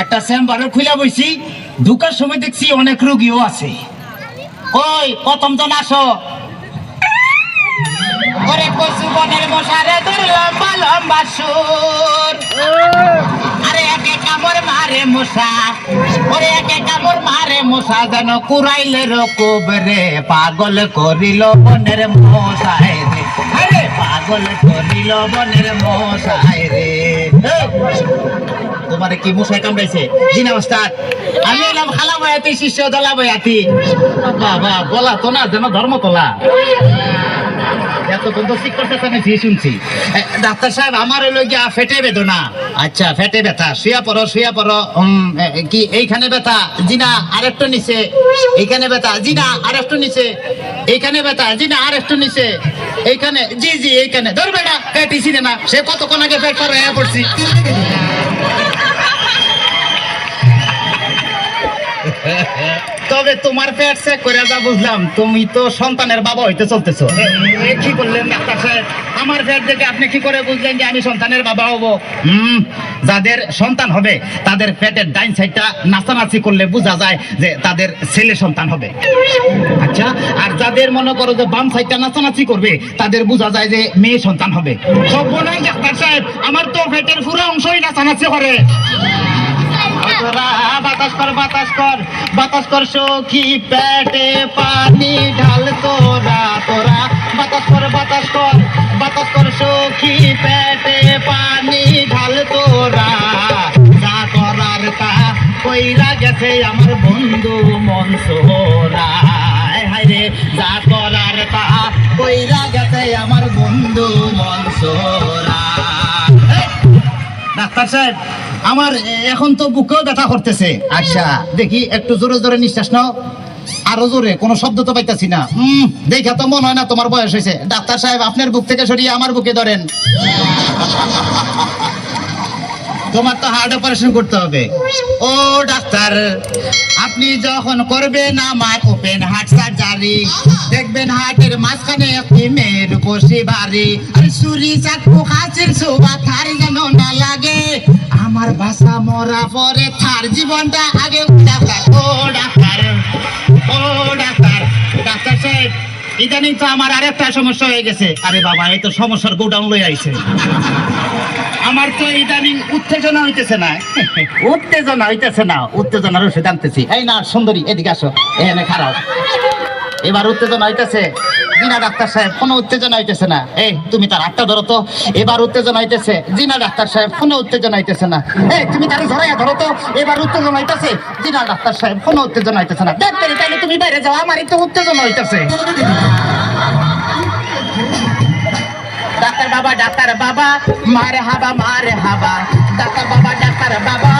একটা চেম্বারে খুলে বইছি, ঢুকার সময় দেখছি অনেক রুগীও আছে। ওই প্রথম জন আসো। ওরে কচু বনের মশারে ধরলাম লম্বা সুর রে পাগল করিল বনের মশাই রে। পাগল করিল বনের মশাই রে। তোমারে কি মশাই কামড়াইছে? জি, নমস্কার। আমি এলাম খালা বয়াতি শিষ্য দলা বয়াতি বাবা, বলা তো না, যেন ধর্ম শুনছি। ডাক্তার সাহেব, আমার হইল গিয়া ফেটে বেদনা। আচ্ছা ফেটে ব্যথা। শুয়া পড়ো শুয়া পড়ো। কি, এইখানে ব্যথা জি না আরেকটু নিচে। এইখানে ব্যথা জি না আরেকটু নিচে। এইখানে ব্যথা জি না আরেকটু নিচে। এইখানে, জি জি, এইখানে। ধর বেটা ইসিনে না সে কতক্ষণ আগে পেট পার পড়ছি। তবে তোমার পেট চেক করে যা বুঝলাম, তুমি তো সন্তানের বাবা হইতে চলতেছো। কি বললেন ডাক্তার সাহেব? আমার পেট দেখে আপনি কি করে বুঝলেন যে আমি সন্তানের বাবা হব? হুম, যাদের সন্তান হবে, তাদের পেটের ডাইন সাইডটা নাচানাচি করলে বোঝা যায় যে তাদের ছেলে সন্তান হবে। আচ্ছা আর যাদের মনে করো যে বাম সাইডটা নাচানাচি করবে, তাদের বোঝা যায় যে মেয়ে সন্তান হবে। সব ডাক্তার সাহেব, আমার তো পেটের পুরো অংশই নাচানাচি করে। তোরা বাতাস কর বাতাস কর বাতাস কর সখী পেটে পানি ঢাল তোরা তোরা। বাতাস কর বাতাস কর বাতাস কর সখী পেটে পানি ঢাল তোরা। যা করার তা কইরা গেছে আমার বন্ধু মনসোরা। হায় রে যা করার তা কইরা গেছে আমার বন্ধু মনসোরা। এই, ডাক্তার সাহেব, আমার এখন তো বুকেও ব্যথা করতেছে। আচ্ছা দেখি একটু জোরে জোরে নিঃশ্বাস নাও। আরও জোরে, কোনো শব্দ তো পাইতেছি না। হুম দেখে তো মনে হয় না তোমার বয়স হয়েছে। ডাক্তার সাহেব, আপনার বুক থেকে সরিয়ে আমার বুকে ধরেন। তোমার তো হার্ট অপারেশন করতে হবে। ও ডাক্তার, আপনি যখন করবেন আমার ওপেন হার্ট সার্জারি, দেখবেন হার্টের মাঝখানে একটি মেয়ের বসে বাড়ি। আর সুরি চাকু কাছের শোভা থার যেন না লাগে। আমার বাসা মরা পরে থার জীবনটা আগে ডাক্তার ইদানিং তো আমার আরেকটা সমস্যা হয়ে গেছে। আরে বাবা, এই তো সমস্যার গোডাউন লই আইছে। আমার তো ইদানিং উত্তেজনা হইতেছে না। উত্তেজনা হইতেছে না উত্তেজনার ওষুধ আনতেছি এই না, সুন্দরী, এদিকে আসো। এখানে খারাপ এবার উত্তেজনা হইতেছে। জিনা ডাক্তার সাহেব, কোনো উত্তেজনা হইতেছে না। এই, তুমি তার হাতটা ধরো তো। এবার উত্তেজনা হইতেছে। জিনা ডাক্তার সাহেব, কোনো উত্তেজনা হইতেছে না। এই, তুমি তারে ধরাইয়া ধরো তো। এবার উত্তেজনা হইতেছে। জিনা ডাক্তার সাহেব, কোনো উত্তেজনা হইতেছে না। দেখ তাহলে তুমি বাইরে যাও। আমার একটু উত্তেজনা হইতেছে। ডাক্তার বাবা ডাক্তার বাবা, মারে হাবা মারে হাবা। ডাক্তার বাবা ডাক্তার বাবা।